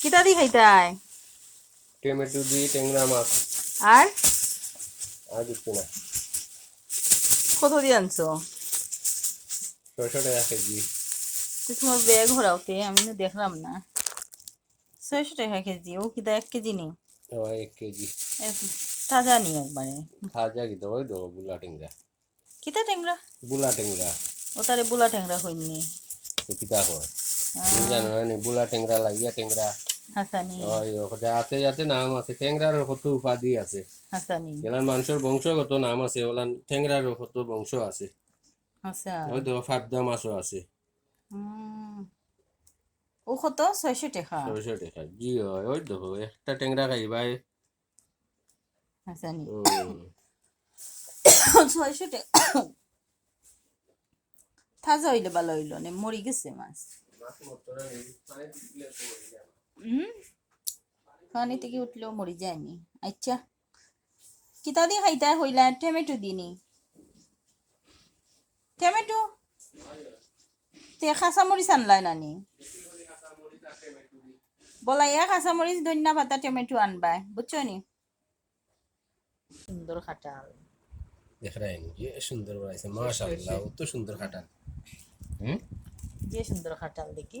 কিতা দি খাইতাই? টমেটো দিয়ে ট্যাংরা মাছ। আর? আর কিছু না। কত দি আনছো? ছয়শো টাকা কেজি। তো তোমার ব্যাগ ঘোরাওতে আমি তো দেখলাম না। ছয়শো টাকা কেজি ও কিতা এক কেজি নি ও এক কেজি। তাজা নি একবারে। খাজা কি ওই তো বুলা ট্যাংরা কিতা ট্যাংরা বুলা ট্যাংরা ও তারে বুলা ট্যাংরা হইনি কিতা হয় জানো না বুলা ট্যাংরা লাগিয়া ট্যাংরা আছে যাতে নাম আছে কত উপাধি আছে। মানুষের বংশগত নাম আছে ওলান ট্যাংরার কত বংশ আছে। আচ্ছা। মাছও আছে। উম। ও কত ছয়শো টাকা। ছয়শো টাকা জি হয় ওই তো একটা ট্যাংরা খাইবাই। হাসানি। উম, ছয়শো টাকা তাজা হইলে ভালো হইল মরি গেছে মাছ। পানি থেকে উঠলেও মরি যায়নি আচ্ছা কিতা দিয়ে খাইতা হইলা টমেটো দিনি টমেটো তে কাঁচামরিচ আনলাই নানি বলাইয়া কাঁচামরিচ ধনিয়া পাতা টমেটো আনবাই বুঝছ নি সুন্দর খাটাল দেখরাইন যে সুন্দর বানাইছে মাশাআল্লাহ কত সুন্দর খাটান হুম যে সুন্দর খাটাল দেখি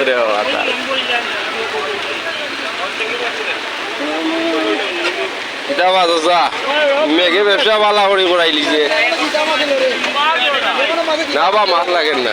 রে বাবা মেঘে ব্যবসা বালা করে করাইলি যে না বা মাছ লাগেন না